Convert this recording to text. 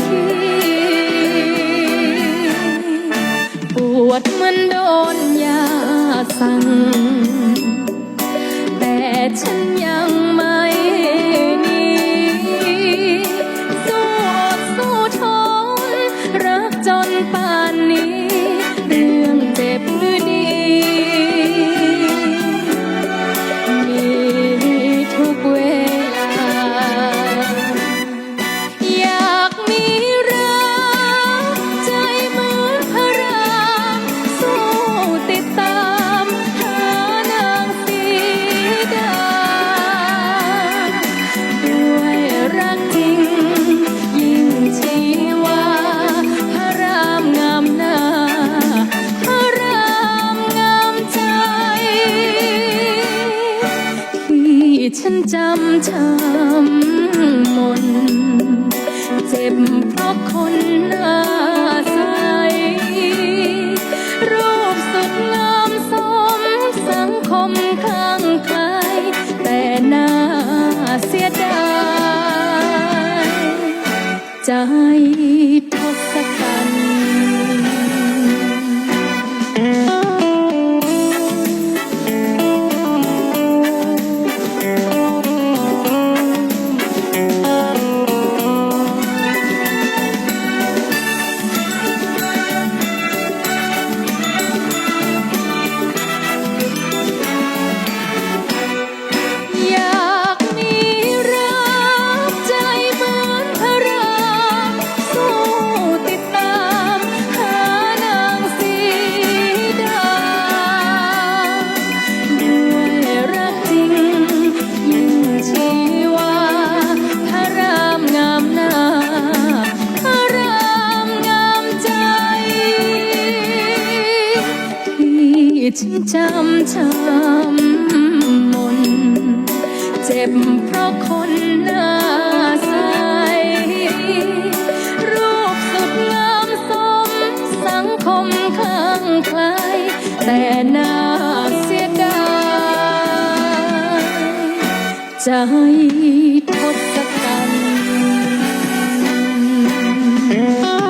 ทีปวดเหมันโดนยาสั่ง ฉันจำช้ำมน เจ็บเพราะคนอาศัยรูปสุดงามสมสังคมข้างใครแต่น่าเสียดาย ใจทศกั ฉันจำช้ำมน เจ็บเพราะคนหน้าใส รูปสุดงามสมสังคมคลางใายแต่น่าเสียดายใจทศกัณฐ์